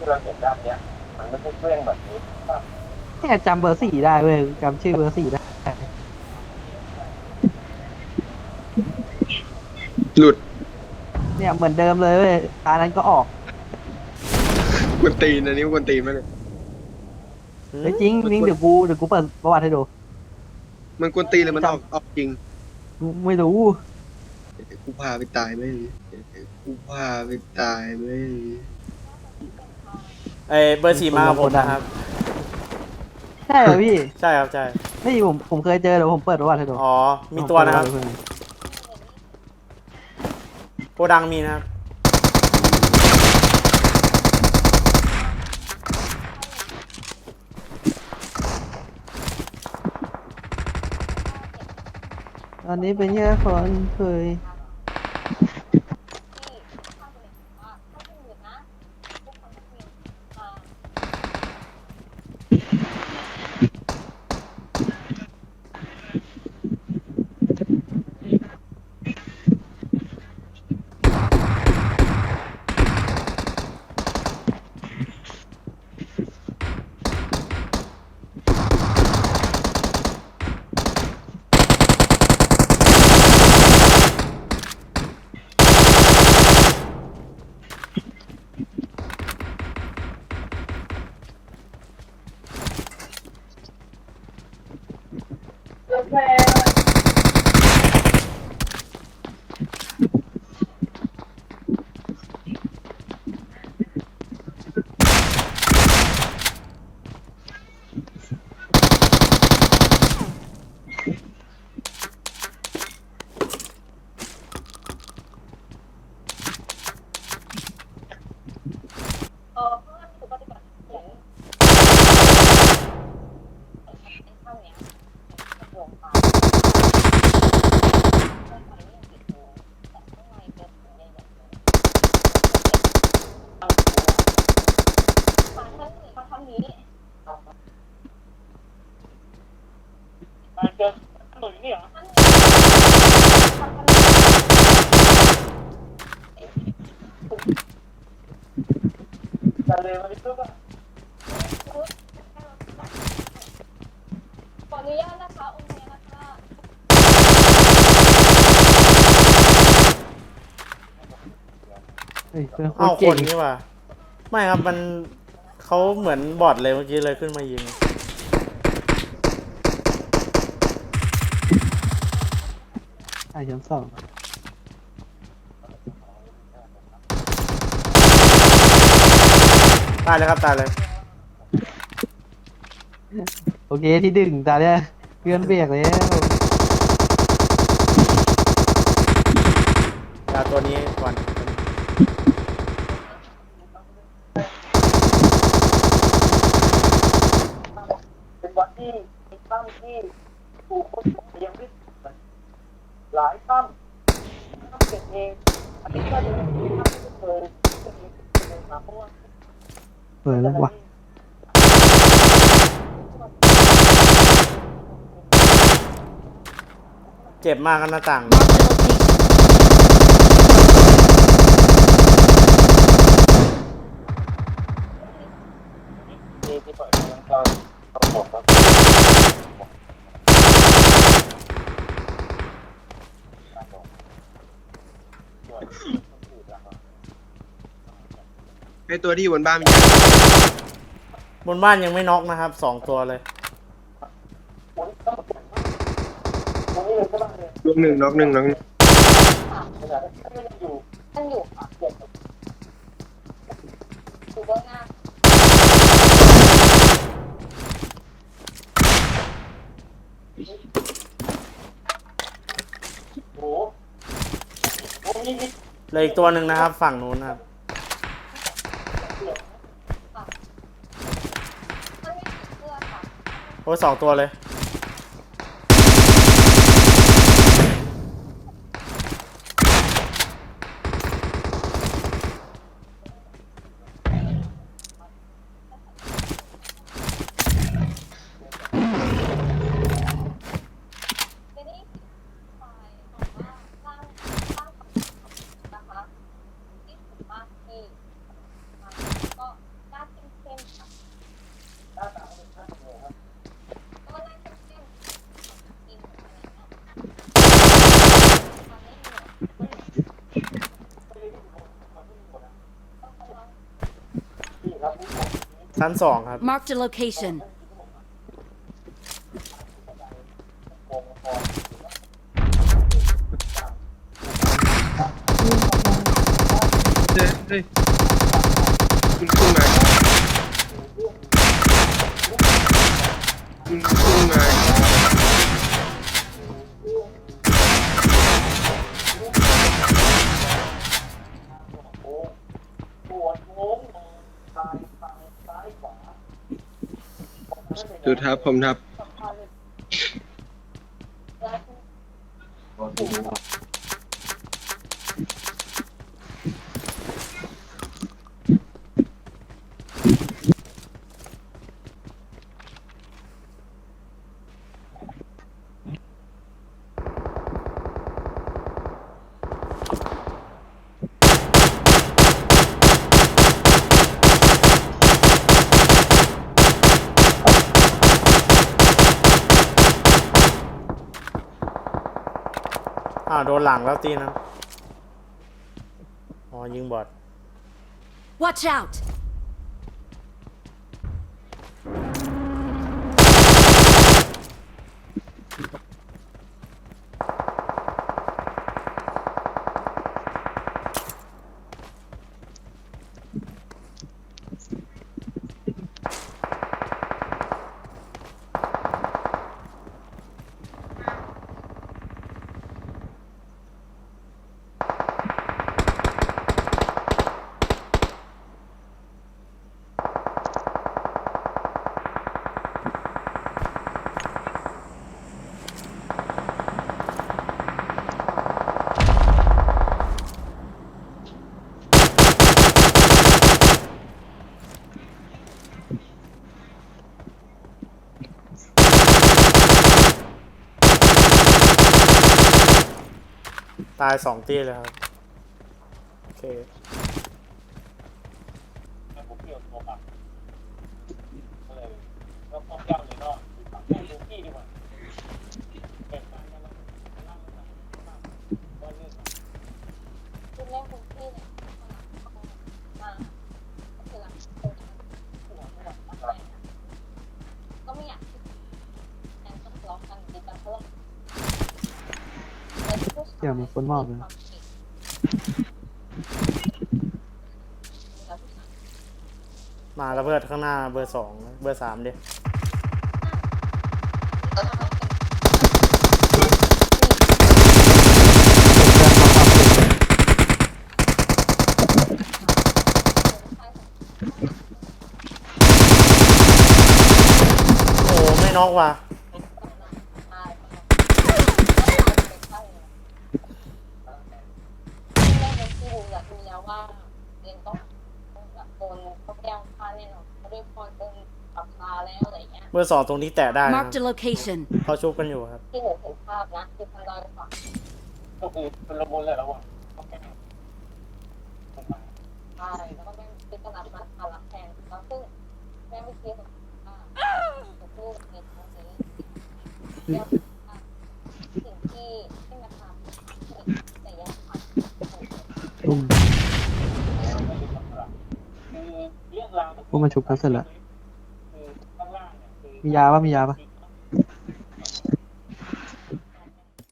ที่เราเห็นด้านเนี้ย มันไม่ใช่เครื่องแบบนี้แค่จำเบอร์สี่ได้เว้ยจำชื่อเบอร์สี่ได้หลุดเนี่ยเหมือนเดิมเลยเว้ยตานั้นก็ออกกวนตีนอันนี้กวนตีนมันยเฮ้ยจริงจริงเดี๋ยวกูเดี๋ยวกูเปิดประวัติให้ดูมันกวนตีนเลยมันออกออกจริงไม่รู้กูพาไปตายไหมกูพาไปตายไหม ไอเบอร์สี่มากับผมนะครับ ใช่เหรอพี่ ใช่ครับใช่ไม่ผมผมเคยเจอเดี๋ยวผมเปิดประวัติให้ดูอ๋อ มีตัวนะครับผมเปิดปวัติให้ดูโกดังมีนะครับ ตอนนี้เป็นแค่คนเคย ขออนุญาตนะคะองค์พญานาคราชเฮ้ยเป็นคเอ้านคเก่นงนี่ว่ะไม่ครับมันเขาเหมือนบอทเลยเมื่อกี้เลยขึ้นมายิงไอ้ชั้นสอง ตายเลยครับตายเลย โอเคที่ดึงตาเนี่ยเพื่อนเบรกแล้วยาตัวนี้ก่อนเป็นวัดที่มีถ้ำที่ถูกคนเลี้ยงด้วยหลายถ้ำถ้ำเก็บเองอันนี้ก็จะเป็นถ้ำที่ไม่เคยจะมีเป็นมาเพราะว่า เปิดแล้ววะเจ็บมากกันหน้าต่างที่ที่เปิดเรื่องก็ต้องบอกว่า ไอตัวที่อยู่บนบ้านมันยังบนบ้านยังไม่น็อกนะครับสองตัวเลยตรงนี้เลยใช่ไหมเนี่ยลูกหนึ่งน็อกหนึ่งน็อกหนึ่งขนาดนี้ก็ยังอยู่ยังอยู่ค่ะอยู่เบื้องหน้าโอ้โหโอ้โหนี่นี่เหลยอีกตัวหนึ่งนะครับ ฝั่งนู้นนะครับ มันมีสีเสื้อค่ะ โอ้สองตัวเลย เจนี่ฝ่ายของว่าสร้างสร้างนะคะที่สุดมากที่ก็ได้ ชั้นสองครับ Marked a location. เฮ้ยเฮ้ยคุณคุณไหนคุณคุณไห ดูทับผมทับาวโดนหลังแล้วตีนะอ๋อยิงบอด Watch out! ตายสองตีเลยครับ โอเค เดี๋ยวมันคนมอบเลยมาแล้วเพื่อนข้างหน้าเบอร์สองเบอร์สามดิโอ้ไม่นอกว่ะ ที่รู้อยากรู้แล้วว่าเรียนต้องแบบโดนเขาแก้วค่าแน่ นอนเขาด้วยพอโดนปรับคาแล้วอะไรเงี้ยเบอร์สองตรงนี้แตะได้นะ Marked a location. เขาชุบกันอยู่ครับ ที่หนูเห็นภาพนะที่พันดอยฝั่งก็คือเป็นละมุนเลยแล้วอะก็แค่ใช่แล้วก็แม่พิจารณามาพารับแทนแล้วซึ่งแม่ไม่คิดว่าลูกในครั้งนี้แล้วสิ่งที่ที่มาทำแต่ยังผ่าน ตุ้ม คือเรื่องราว พวกมันชุบกันเสร็จแล้วมียาปะมียาปะ